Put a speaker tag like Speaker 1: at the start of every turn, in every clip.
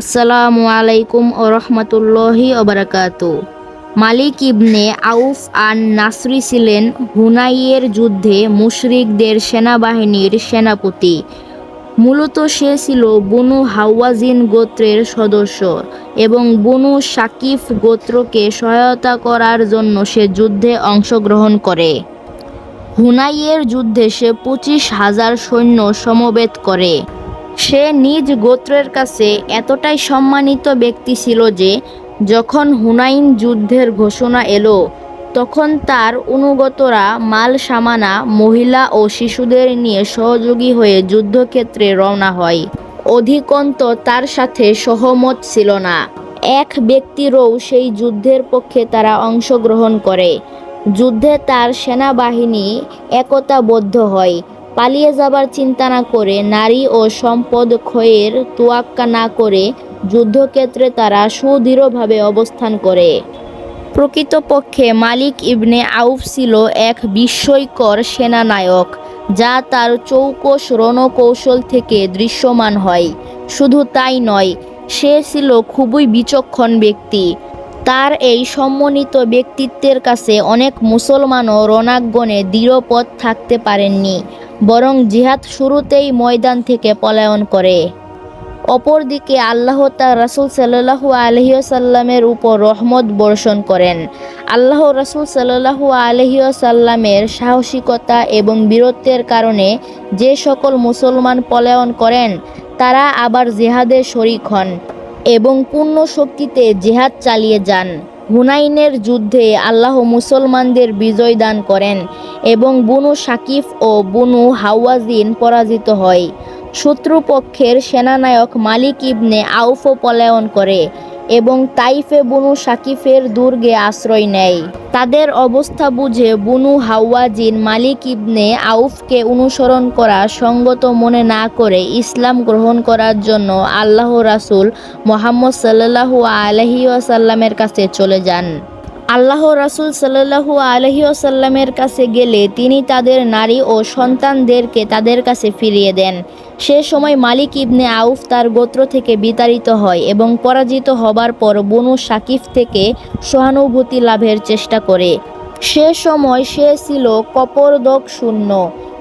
Speaker 1: আসসালামু আলাইকুম ও রহমতুল্লাহি ওবরাকাতু মালিক ইবনে আউফ আন নাসরি ছিলেন হুনাইয়ের যুদ্ধে মুশরিকদের সেনাবাহিনীর সেনাপতি। মূলত সে ছিল বনু হাওয়াজিন গোত্রের সদস্য এবং বনু সাকিফ গোত্রকে সহায়তা করার জন্য সে যুদ্ধে অংশগ্রহণ করে। হুনাইয়ের যুদ্ধে সে পঁচিশ হাজার সৈন্য সমবেত করে। সে নিজ গোত্রের কাছে এতটাই সম্মানিত ব্যক্তি ছিল যে, যখন হুনাইন যুদ্ধের ঘোষণা এলো, তখন তার অনুগতরা মাল সামানা, মহিলা ও শিশুদের নিয়ে সহযোগী হয়ে যুদ্ধক্ষেত্রে রওনা হয়। অধিকন্ত তার সাথে সহমত ছিল না। এক ব্যক্তিরও সেই যুদ্ধের পক্ষে তারা অংশগ্রহণ করে। যুদ্ধে তার সেনাবাহিনী একতাবদ্ধ হয়। পালিয়ে যাবার চিন্তা না করে নারী ও সম্পদ ক্ষয়ের তোয়াক্কা না করে যুদ্ধক্ষেত্রে তারা সুদৃঢ়ভাবে অবস্থান করে। প্রকৃতপক্ষে মালিক ইবনে আউফ ছিল এক বিস্ময়কর সেনানায়ক, যা তার চৌকস রণকৌশল থেকে দৃশ্যমান হয়। শুধু তাই নয়, সে ছিল খুবই বিচক্ষণ ব্যক্তি। তার এই সম্মানিত ব্যক্তিত্বের কাছে অনেক মুসলমানও রণাঙ্গনে দৃঢ়পথ থাকতে পারেননি। বরং জিহাদ শুরুতেই ময়দান থেকে পলায়ন করে। অপরদিকে আল্লাহ তার রাসুল সাল্লাহু আলহিউসাল্লামের উপর রহমত বর্ষণ করেন। আল্লাহ রাসুল সাল্লাহু আলহিউসাল্লামের সাহসিকতা এবং বীরত্বের কারণে যে সকল মুসলমান পলায়ন করেন, তারা আবার জেহাদে শরিক হন এবং পূর্ণ শক্তিতে জেহাদ চালিয়ে যান। হুনাইনের যুদ্ধে আল্লাহ মুসলমানদের বিজয় দান করেন এবং বুনু সাকিফ ও বুনু হাওয়াজিন পরাজিত হয়। শত্রুপক্ষের সেনানায়ক মালিক ইবনে আউফও পলায়ন করে। এবং তাইফে বনু সাকিফের দুর্গে আশ্রয় নেয়। তাদের অবস্থা বুঝে বনু হাওয়াজিন মালিক ইবনে আউফকে অনুসরণ করা সঙ্গত মনে না করে ইসলাম গ্রহণ করার জন্য আল্লাহ রাসুল মোহাম্মদ সাল্লাহু আলহি আসাল্লামের কাছে চলে যান। আল্লাহ রাসুল সাল্লাহু আলহি আসাল্লামের কাছে গেলে তিনি তাদের নারী ও সন্তানদেরকে তাদের কাছে ফিরিয়ে দেন। সে সময় মালিক ইবনে আউফ তার গোত্র থেকে বিতাড়িত হয় এবং পরাজিত হবার পর বনু সাকিফ থেকে সহানুভূতি লাভের চেষ্টা করে। সে সময় সে ছিল কপরদক শূন্য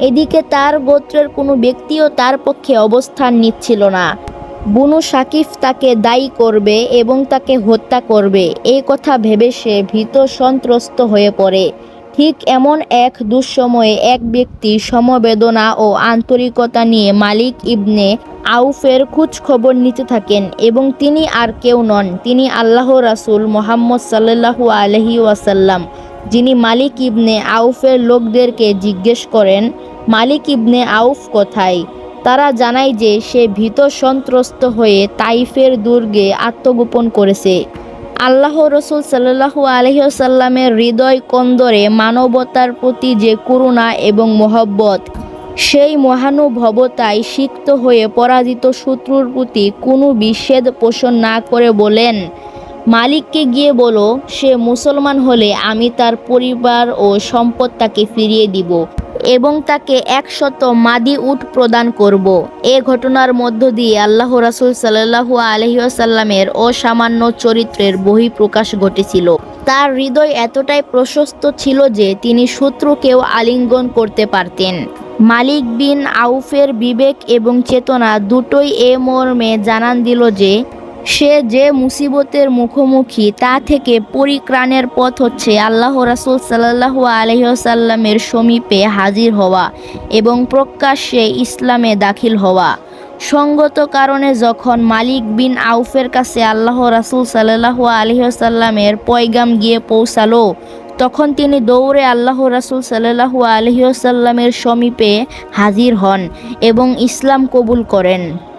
Speaker 1: এদিকে তার গোত্রের কোনো ব্যক্তিও তার পক্ষে অবস্থান নিচ্ছিল না। বুনু সাকিফ তাকে দায়ী করবে এবং তাকে হত্যা করবে। এই কথা ভেবে সে ভীত সন্ত্রস্ত হয়ে পড়ে। ঠিক এমন এক দুঃসময়ে এক ব্যক্তি সমবেদনা ও আন্তরিকতা নিয়ে মালিক ইবনে আউফের খোঁজ খবর নিতে থাকেন এবং তিনি আর কেউ নন। তিনি আল্লাহ রাসুল মোহাম্মদ সাল্লাহু আলহি ওয়াসাল্লাম, যিনি মালিক ইবনে আউফের লোকদেরকে জিজ্ঞেস করেন, মালিক ইবনে আউফ কোথায়? তারা জানায় যে সে ভীত সন্ত্রস্ত হয়ে তাইফের দুর্গে আত্মগোপন করেছে। আল্লাহ রসুল সাল্লাহু আলহিসাল্লামের হৃদয় কন্দরে মানবতার প্রতি যে করুণা এবং মহব্বত, সেই মহানুভবতায় সিক্ত হয়ে পরাজিত শত্রুর প্রতি কোনো বিচ্ছেদ পোষণ না করে বলেন, মালিককে গিয়ে বলো, সে মুসলমান হলে আমি তার পরিবার ও সম্পদ তাকে ফিরিয়ে দিব। এবং তাকে একশত মাদি উট প্রদান করব। এ ঘটনার মধ্য দিয়ে আল্লাহ রাসুল সাল্লাহু আলহিউসাল্লামের অসামান্য চরিত্রের বহিঃপ্রকাশ ঘটেছিল। তার হৃদয় এতটাই প্রশস্ত ছিল যে তিনি শত্রুকেও আলিঙ্গন করতে পারতেন। মালিক বিন আউফের বিবেক এবং চেতনা দুটোই এ মর্মে জানান দিল যে সে যে মুসিবতের মুখোমুখি, তা থেকে পরিত্রাণের পথ হচ্ছে আল্লাহ রাসুল সাল্লাহু আলহিসাল্লামের সমীপে হাজির হওয়া এবং প্রকাশ্যে ইসলামে দাখিল হওয়া। সঙ্গত কারণে যখন মালিক বিন আউফের কাছে আল্লাহ রাসুল সাল্লাহু আলহিসাল্লামের পয়গাম গিয়ে পৌঁছালো, তখন তিনি দৌড়ে আল্লাহ রাসুল সাল্লাহু আলহিসাল্লামের সমীপে হাজির হন এবং ইসলাম কবুল করেন।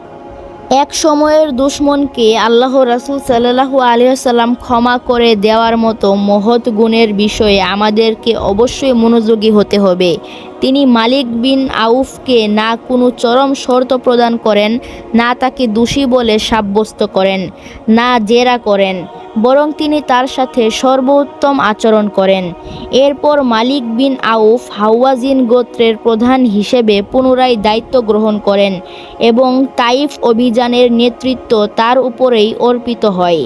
Speaker 1: এক সময়ের দুশ্মনকে আল্লাহ রাসুল সাল্লাহু আলিয়াল্লাম ক্ষমা করে দেওয়ার মতো মহৎ গুণের বিষয়ে আমাদেরকে অবশ্যই মনোযোগী হতে হবে। তিনি মালিক বিন আউফকে না কোনো চরম শর্ত প্রদান করেন, না তাকে দোষী বলে সাব্যস্ত করেন, না জেরা করেন। বরং তিনি তার সাথে সর্বোত্তম আচরণ করেন। এরপর মালিক বিন আউফ হাওয়াজিন গোত্রের প্রধান হিসেবে পুনরায় দায়িত্ব গ্রহণ করেন এবং তাইফ অভিযানের নেতৃত্ব তার উপরেই অর্পিত হয়।